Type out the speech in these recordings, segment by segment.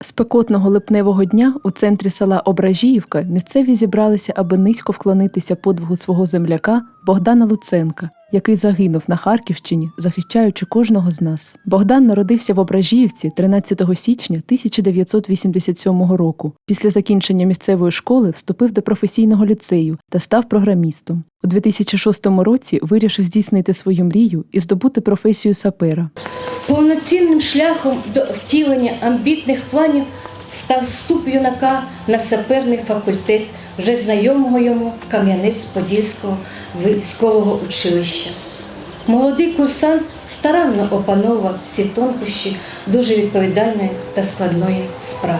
Спекотного липневого дня у центрі села Ображіївка місцеві зібралися, аби низько вклонитися подвигу свого земляка Богдана Луценка, який загинув на Харківщині, захищаючи кожного з нас. Богдан народився в Ображіївці 13 січня 1987 року. Після закінчення місцевої школи вступив до професійного ліцею та став програмістом. У 2006 році вирішив здійснити свою мрію і здобути професію сапера. Повноцінним шляхом до втілення амбітних планів став вступ юнака на саперний факультет вже знайомого йому Кам'янець-Подільського військового училища. Молодий курсант старанно опановував всі тонкощі дуже відповідальної та складної справи.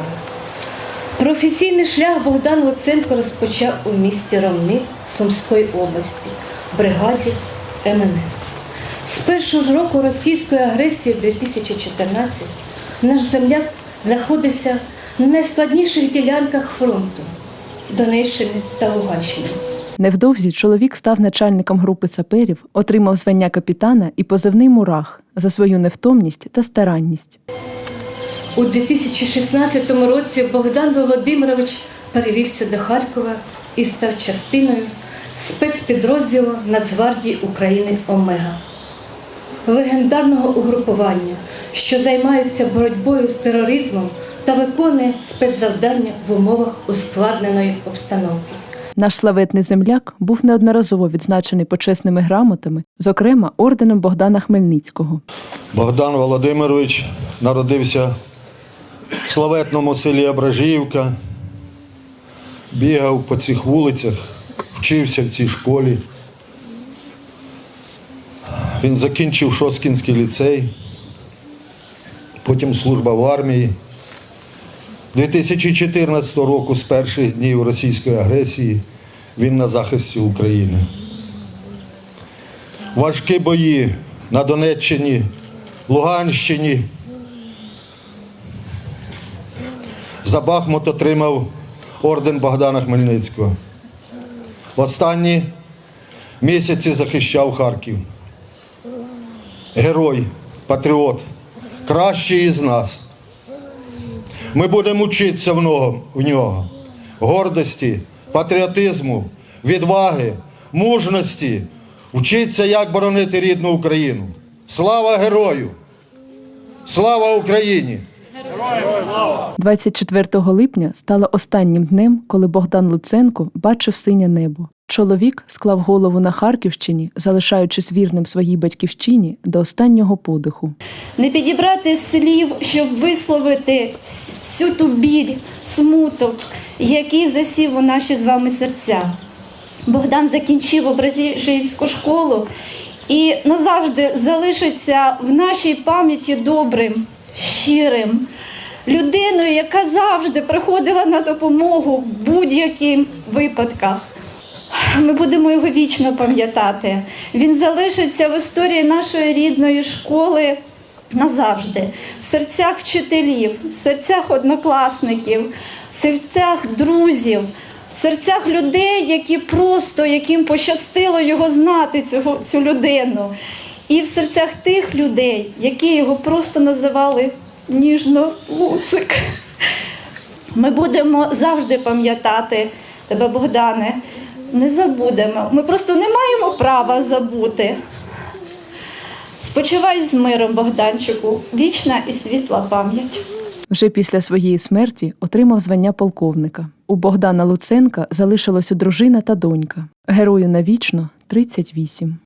Професійний шлях Богдан Луценко розпочав у місті Ромни Сумської області, в бригаді МНС. З першого ж року російської агресії 2014 наш земляк знаходився на найскладніших ділянках фронту Донеччини та Луганщини. Невдовзі чоловік став начальником групи саперів, отримав звання капітана і позивний мурах за свою невтомність та старанність. У 2016 році Богдан Володимирович перевівся до Харкова і став частиною спецпідрозділу Нацгвардії України Омега, легендарного угрупування, що займається боротьбою з тероризмом та виконує спецзавдання в умовах ускладненої обстановки. Наш славетний земляк був неодноразово відзначений почесними грамотами, зокрема орденом Богдана Хмельницького. Богдан Володимирович народився в славетному селі Ображіївка, бігав по цих вулицях, вчився в цій школі. Він закінчив Шоскінський ліцей, потім служба в армії. 2014 року, з перших днів російської агресії, він на захисті України. Важкі бої на Донеччині, Луганщині. За Бахмут отримав орден Богдана Хмельницького. В останні місяці захищав Харків. Герой, патріот, кращий із нас. Ми будемо вчитися в нього. Гордості, патріотизму, відваги, мужності, вчитися, як боронити рідну Україну. Слава герою! Слава Україні! 24 липня стало останнім днем, коли Богдан Луценко бачив синє небо. Чоловік склав голову на Харківщині, залишаючись вірним своїй батьківщині до останнього подиху. не підібрати слів, щоб висловити всю ту біль, смуток, який засів у наші з вами серця. Богдан закінчив Образівську школу і назавжди залишиться в нашій пам'яті добрим, щирим, людиною, яка завжди приходила на допомогу в будь-яких випадках. Ми будемо його вічно пам'ятати. Він залишиться в історії нашої рідної школи назавжди, в серцях вчителів, в серцях однокласників, в серцях друзів, в серцях людей, які просто яким пощастило його знати, цього, цю людину. І в серцях тих людей, які його просто називали ніжно Луцик. Ми будемо завжди пам'ятати тебе, Богдане. Не забудемо. Ми просто не маємо права забути. Спочивай з миром, Богданчику, вічна і світла пам'ять. Вже після своєї смерті отримав звання полковника. У Богдана Луценка залишилося дружина та донька. Герою навічно 38.